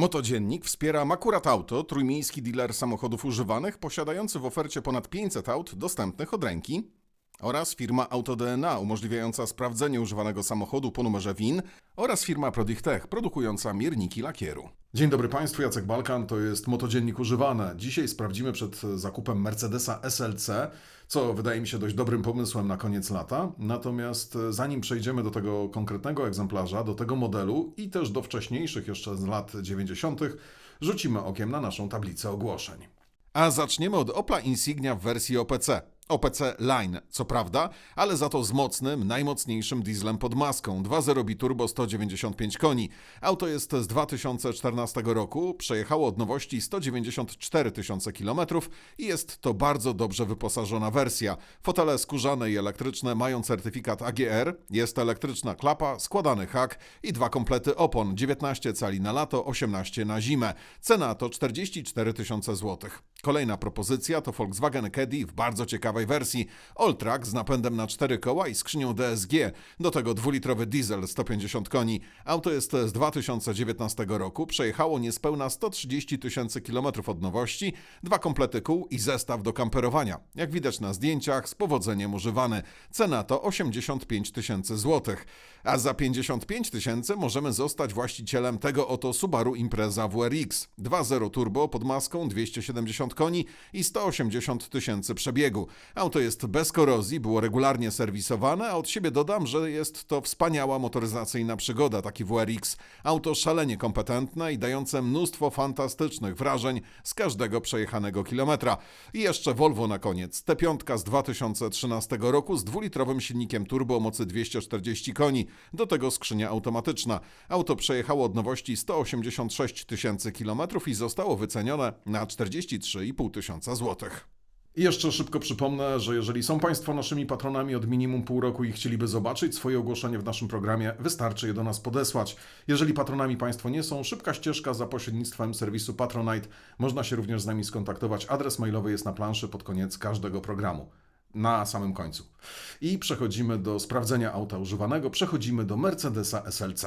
Motodziennik wspiera Makurat Auto, trójmiejski dealer samochodów używanych, posiadający w ofercie ponad 500 aut dostępnych od ręki. Oraz firma AutoDNA, umożliwiająca sprawdzenie używanego samochodu po numerze WIN. Oraz firma Prodichtech, produkująca mierniki lakieru. Dzień dobry Państwu, Jacek Balkan, to jest Motodziennik Używane. Dzisiaj sprawdzimy przed zakupem Mercedesa SLC, co wydaje mi się dość dobrym pomysłem na koniec lata. Natomiast e, zanim przejdziemy do tego konkretnego egzemplarza, do tego modelu i też do wcześniejszych jeszcze z lat 90., rzucimy okiem na naszą tablicę ogłoszeń. A zaczniemy od Opla Insignia w wersji OPC. OPC Line, co prawda, ale za to z mocnym, najmocniejszym dieslem pod maską 2.0 biturbo 195 koni. Auto jest z 2014 roku, przejechało od nowości 194 tysiące kilometrów i jest to bardzo dobrze wyposażona wersja. Fotele skórzane i elektryczne mają certyfikat AGR, jest elektryczna klapa, składany hak i dwa komplety opon 19 cali na lato, 18 na zimę. Cena to 44 tysiące złotych. Kolejna propozycja to Volkswagen Caddy w bardzo ciekawej wersji. Alltrack z napędem na 4 koła i skrzynią DSG, do tego dwulitrowy diesel 150 koni. Auto jest z 2019 roku, przejechało niespełna 130 tysięcy kilometrów od nowości, dwa komplety kół i zestaw do kamperowania. Jak widać na zdjęciach, z powodzeniem używany. Cena to 85 tysięcy złotych. A za 55 tysięcy możemy zostać właścicielem tego oto Subaru Impreza WRX. 2.0 turbo pod maską 270 koni i 180 tysięcy przebiegu. Auto jest bez korozji, było regularnie serwisowane, a od siebie dodam, że jest to wspaniała motoryzacyjna przygoda, taki WRX. Auto szalenie kompetentne i dające mnóstwo fantastycznych wrażeń z każdego przejechanego kilometra. I jeszcze Volvo na koniec. T5 z 2013 roku z dwulitrowym silnikiem turbo o mocy 240 koni. Do tego skrzynia automatyczna. Auto przejechało od nowości 186 tysięcy kilometrów i zostało wycenione na 43,5 tysiąca złotych. Jeszcze szybko przypomnę, że jeżeli są Państwo naszymi patronami od minimum pół roku i chcieliby zobaczyć swoje ogłoszenie w naszym programie, wystarczy je do nas podesłać. Jeżeli patronami Państwo nie są, szybka ścieżka za pośrednictwem serwisu Patronite. Można się również z nami skontaktować. Adres mailowy jest na planszy pod koniec każdego programu. Na samym końcu. I przechodzimy do sprawdzenia auta używanego. Przechodzimy do Mercedesa SLC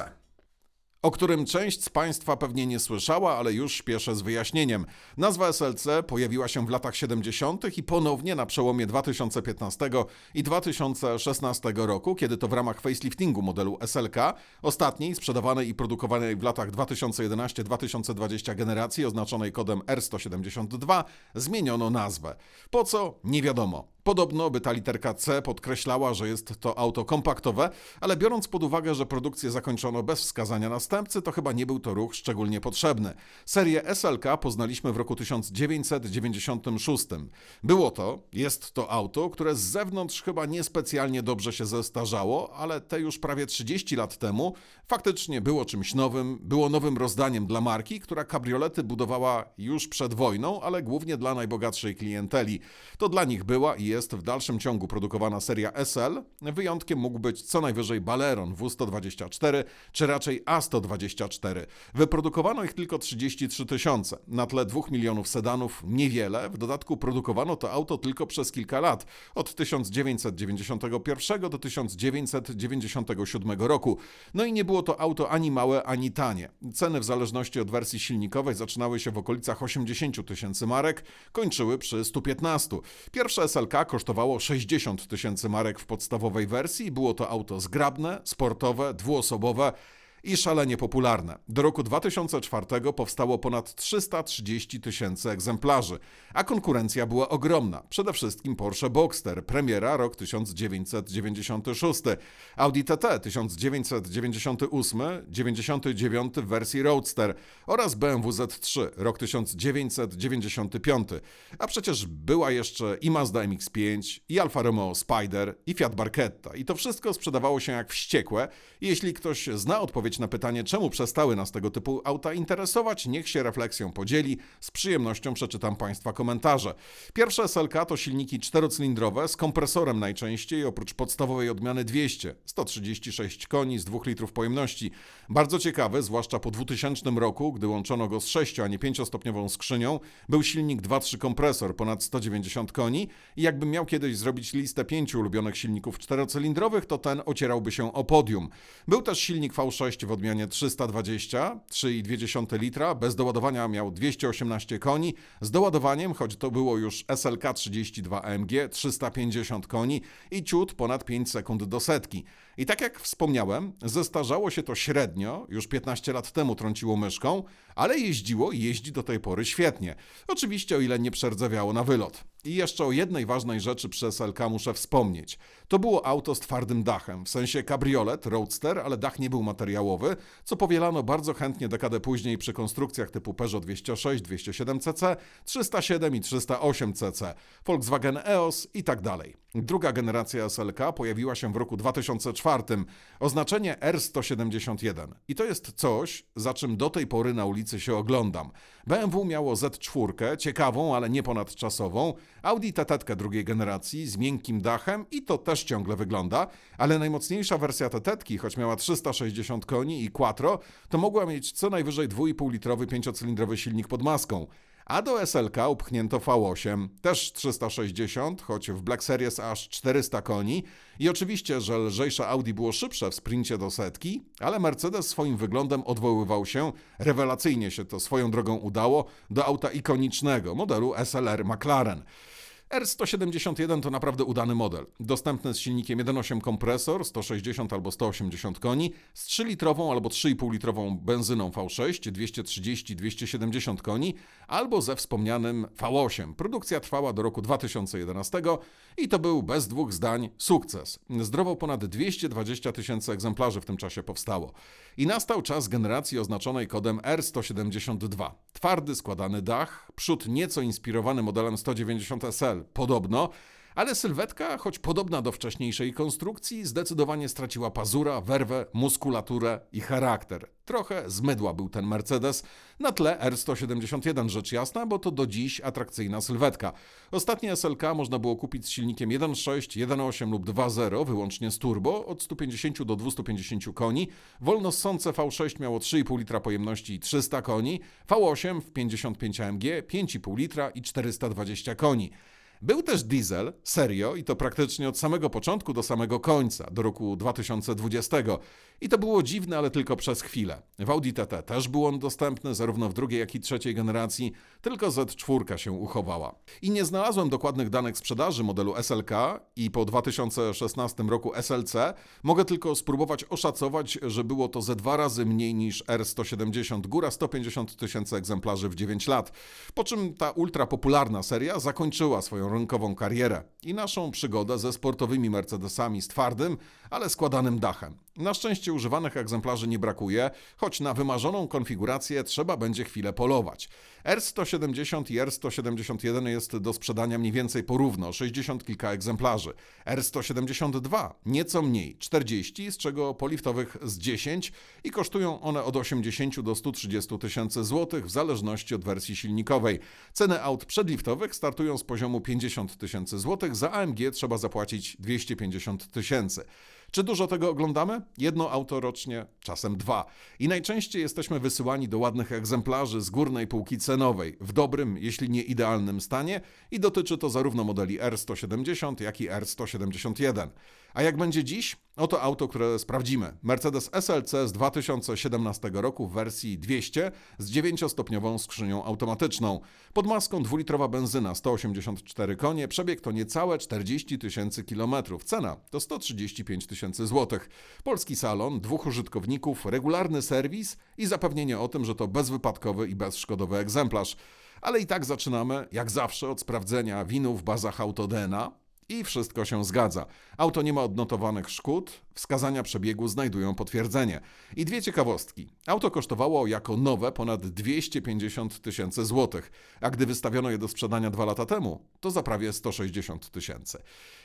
o którym część z Państwa pewnie nie słyszała, ale już śpieszę z wyjaśnieniem. Nazwa SLC pojawiła się w latach 70. i ponownie na przełomie 2015 i 2016 roku, kiedy to w ramach faceliftingu modelu SLK, ostatniej sprzedawanej i produkowanej w latach 2011-2020 generacji oznaczonej kodem R172, zmieniono nazwę. Po co? Nie wiadomo. Podobno by ta literka C podkreślała, że jest to auto kompaktowe, ale biorąc pod uwagę, że produkcję zakończono bez wskazania następcy, to chyba nie był to ruch szczególnie potrzebny. Serię SLK poznaliśmy w roku 1996. Było to, jest to auto, które z zewnątrz chyba niespecjalnie dobrze się zestarzało, ale te już prawie 30 lat temu faktycznie było czymś nowym, było nowym rozdaniem dla marki, która kabriolety budowała już przed wojną, ale głównie dla najbogatszej klienteli. To dla nich była i jest w dalszym ciągu produkowana seria SL. Wyjątkiem mógł być co najwyżej Baleron W124, czy raczej A124. Wyprodukowano ich tylko 33 tysiące. Na tle 2 milionów sedanów niewiele. W dodatku produkowano to auto tylko przez kilka lat. Od 1991 do 1997 roku. No i nie było to auto ani małe, ani tanie. Ceny w zależności od wersji silnikowej zaczynały się w okolicach 80 tysięcy marek, kończyły przy 115. Pierwsze SLK kosztowało 60 tysięcy marek w podstawowej wersji. Było to auto zgrabne, sportowe, dwuosobowe i szalenie popularne. Do roku 2004 powstało ponad 330 tysięcy egzemplarzy, a konkurencja była ogromna. Przede wszystkim Porsche Boxster, premiera rok 1996, Audi TT 1998, 99 w wersji Roadster oraz BMW Z3 rok 1995. A przecież była jeszcze i Mazda MX-5, i Alfa Romeo Spider, i Fiat Barchetta. I to wszystko sprzedawało się jak wściekłe. Jeśli ktoś zna odpowiedź odpowiedź na pytanie, czemu przestały nas tego typu auta interesować, niech się refleksją podzieli. Z przyjemnością przeczytam Państwa komentarze. Pierwsze SLK to silniki czterocylindrowe z kompresorem najczęściej, oprócz podstawowej odmiany 200, 136 koni z 2 litrów pojemności. Bardzo ciekawy, zwłaszcza po 2000 roku, gdy łączono go z 6, a nie 5-stopniową skrzynią, był silnik 2.3 kompresor, ponad 190 koni i jakbym miał kiedyś zrobić listę pięciu ulubionych silników czterocylindrowych, to ten ocierałby się o podium. Był też silnik V6 w odmianie 320, 3,2 litra, bez doładowania miał 218 koni, z doładowaniem, choć to było już SLK 32 AMG, 350 koni i ciut ponad 5 sekund do setki. I tak jak wspomniałem, zestarzało się to średnio, już 15 lat temu trąciło myszką, ale jeździło i jeździ do tej pory świetnie. Oczywiście o ile nie przerdzewiało na wylot. I jeszcze o jednej ważnej rzeczy przy SLK muszę wspomnieć. To było auto z twardym dachem, w sensie kabriolet, roadster, ale dach nie był materiałowy, co powielano bardzo chętnie dekadę później przy konstrukcjach typu Peugeot 206, 207cc, 307 i 308cc, Volkswagen EOS i tak dalej. Druga generacja SLK pojawiła się w roku 2004, oznaczenie R171. I to jest coś, za czym do tej pory na ulicy się oglądam. BMW miało Z4, ciekawą, ale nie ponadczasową, Audi TT drugiej generacji z miękkim dachem i to też ciągle wygląda, ale najmocniejsza wersja TT, choć miała 360 koni i quattro, to mogła mieć co najwyżej 2,5-litrowy pięciocylindrowy silnik pod maską. A do SLK upchnięto V8, też 360, choć w Black Series aż 400 koni. I oczywiście, że lżejsze Audi było szybsze w sprincie do setki, ale Mercedes swoim wyglądem odwoływał się, rewelacyjnie się to swoją drogą udało, do auta ikonicznego modelu SLR McLaren. R171 to naprawdę udany model. Dostępny z silnikiem 1.8 kompresor, 160 albo 180 koni, z 3-litrową albo 3,5-litrową benzyną V6, 230-270 koni, albo ze wspomnianym V8. Produkcja trwała do roku 2011 i to był bez dwóch zdań sukces. Zdrowo ponad 220 tysięcy egzemplarzy w tym czasie powstało. I nastał czas generacji oznaczonej kodem R172. Twardy, składany dach, przód nieco inspirowany modelem 190 SL, podobno, ale sylwetka, choć podobna do wcześniejszej konstrukcji, zdecydowanie straciła pazura, werwę, muskulaturę i charakter. Trochę zmydła był ten Mercedes na tle R171, rzecz jasna, bo to do dziś atrakcyjna sylwetka. Ostatnie SLK można było kupić z silnikiem 1.6, 1.8 lub 2.0, wyłącznie z turbo, od 150 do 250 koni. Wolno ssące V6 miało 3,5 litra pojemności i 300 koni, V8 w 55 AMG 5,5 litra i 420 koni. Był też diesel, serio, i to praktycznie od samego początku do samego końca, do roku 2020. I to było dziwne, ale tylko przez chwilę. W Audi TT też był on dostępny, zarówno w drugiej, jak i trzeciej generacji, tylko Z4 się uchowała. I nie znalazłem dokładnych danych sprzedaży modelu SLK i po 2016 roku SLC mogę tylko spróbować oszacować, że było to ze dwa razy mniej niż R170, góra 150 tysięcy egzemplarzy w 9 lat. Po czym ta ultra popularna seria zakończyła swoją rynkową karierę i naszą przygodę ze sportowymi Mercedesami z twardym, ale składanym dachem. Na szczęście używanych egzemplarzy nie brakuje, choć na wymarzoną konfigurację trzeba będzie chwilę polować. R170 i R171 jest do sprzedania mniej więcej porówno, 60 kilka egzemplarzy. R172 nieco mniej, 40, z czego poliftowych z 10 i kosztują one od 80 do 130 tysięcy złotych w zależności od wersji silnikowej. Ceny aut przedliftowych startują z poziomu 50 tysięcy złotych, za AMG trzeba zapłacić 250 tysięcy. Czy dużo tego oglądamy? Jedno auto rocznie, czasem dwa. I najczęściej jesteśmy wysyłani do ładnych egzemplarzy z górnej półki cenowej, w dobrym, jeśli nie idealnym stanie i dotyczy to zarówno modeli R170, jak i R171. A jak będzie dziś? Oto auto, które sprawdzimy. Mercedes SLC z 2017 roku w wersji 200 z 9-stopniową skrzynią automatyczną. Pod maską dwulitrowa benzyna 184 konie, przebieg to niecałe 40 tysięcy kilometrów. Cena to 135 tysięcy złotych. Polski salon, dwóch użytkowników, regularny serwis i zapewnienie o tym, że to bezwypadkowy i bezszkodowy egzemplarz. Ale i tak zaczynamy, jak zawsze, od sprawdzenia winu w bazach Autodena, i wszystko się zgadza. Auto nie ma odnotowanych szkód, wskazania przebiegu znajdują potwierdzenie. I dwie ciekawostki. Auto kosztowało jako nowe ponad 250 tysięcy złotych, a gdy wystawiono je do sprzedania dwa lata temu, to za prawie 160 tysięcy.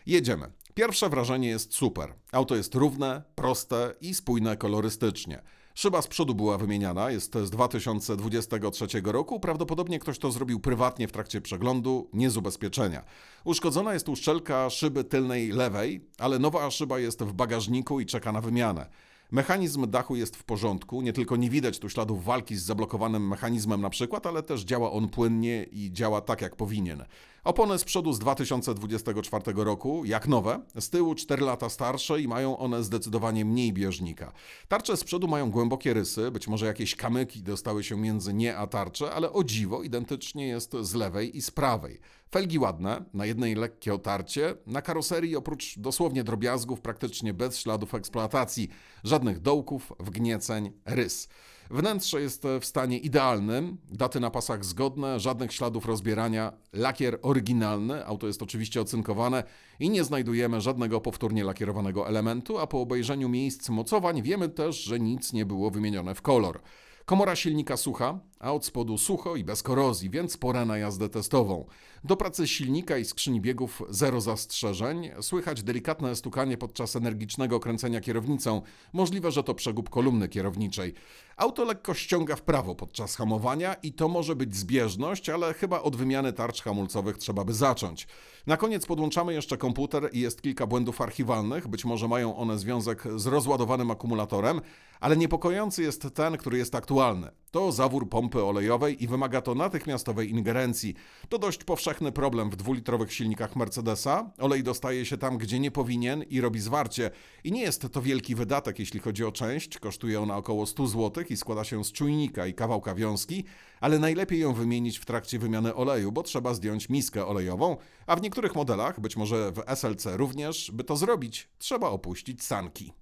Jedziemy. Pierwsze wrażenie jest super. Auto jest równe, proste i spójne kolorystycznie. Szyba z przodu była wymieniana, jest z 2023 roku. Prawdopodobnie ktoś to zrobił prywatnie w trakcie przeglądu, nie z ubezpieczenia. Uszkodzona jest uszczelka szyby tylnej lewej, ale nowa szyba jest w bagażniku i czeka na wymianę. Mechanizm dachu jest w porządku, nie tylko nie widać tu śladów walki z zablokowanym mechanizmem na przykład, ale też działa on płynnie i działa tak jak powinien. Opony z przodu z 2024 roku, jak nowe, z tyłu 4 lata starsze i mają one zdecydowanie mniej bieżnika. Tarcze z przodu mają głębokie rysy, być może jakieś kamyki dostały się między nie a tarcze, ale o dziwo identycznie jest z lewej i z prawej. Felgi ładne, na jednej lekkie otarcie, na karoserii oprócz dosłownie drobiazgów praktycznie bez śladów eksploatacji, żadnych dołków, wgnieceń, rys. Wnętrze jest w stanie idealnym, daty na pasach zgodne, żadnych śladów rozbierania, lakier oryginalny, auto jest oczywiście ocynkowane i nie znajdujemy żadnego powtórnie lakierowanego elementu, a po obejrzeniu miejsc mocowań wiemy też, że nic nie było wymienione w kolor. Komora silnika sucha, a od spodu sucho i bez korozji, więc pora na jazdę testową. Do pracy silnika i skrzyni biegów zero zastrzeżeń. Słychać delikatne stukanie podczas energicznego kręcenia kierownicą. Możliwe, że to przegub kolumny kierowniczej. Auto lekko ściąga w prawo podczas hamowania i to może być zbieżność, ale chyba od wymiany tarcz hamulcowych trzeba by zacząć. Na koniec podłączamy jeszcze komputer i jest kilka błędów archiwalnych. Być może mają one związek z rozładowanym akumulatorem, ale niepokojący jest ten, który jest aktualny. To zawór pompy olejowej i wymaga to natychmiastowej ingerencji. To dość powszechny problem w dwulitrowych silnikach Mercedesa. Olej dostaje się tam, gdzie nie powinien i robi zwarcie. I nie jest to wielki wydatek, jeśli chodzi o część. Kosztuje ona około 100 zł i składa się z czujnika i kawałka wiązki, ale najlepiej ją wymienić w trakcie wymiany oleju, bo trzeba zdjąć miskę olejową, a w niektórych modelach, być może w SLC również, by to zrobić, trzeba opuścić sanki.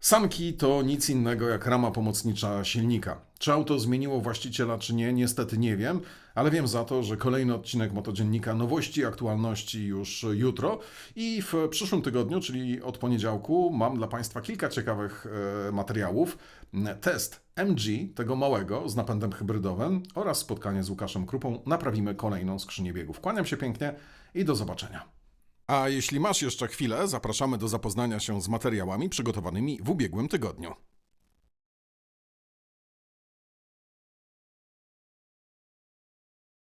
Sanki to nic innego jak rama pomocnicza silnika. Czy auto zmieniło właściciela, czy nie, niestety nie wiem, ale wiem za to, że kolejny odcinek Motodziennika nowości aktualności już jutro i w przyszłym tygodniu, czyli od poniedziałku, mam dla Państwa kilka ciekawych e, materiałów. Test MG, tego małego, z napędem hybrydowym oraz spotkanie z Łukaszem Krupą. Naprawimy kolejną skrzynię biegów. Kłaniam się pięknie i do zobaczenia. A jeśli masz jeszcze chwilę, zapraszamy do zapoznania się z materiałami przygotowanymi w ubiegłym tygodniu.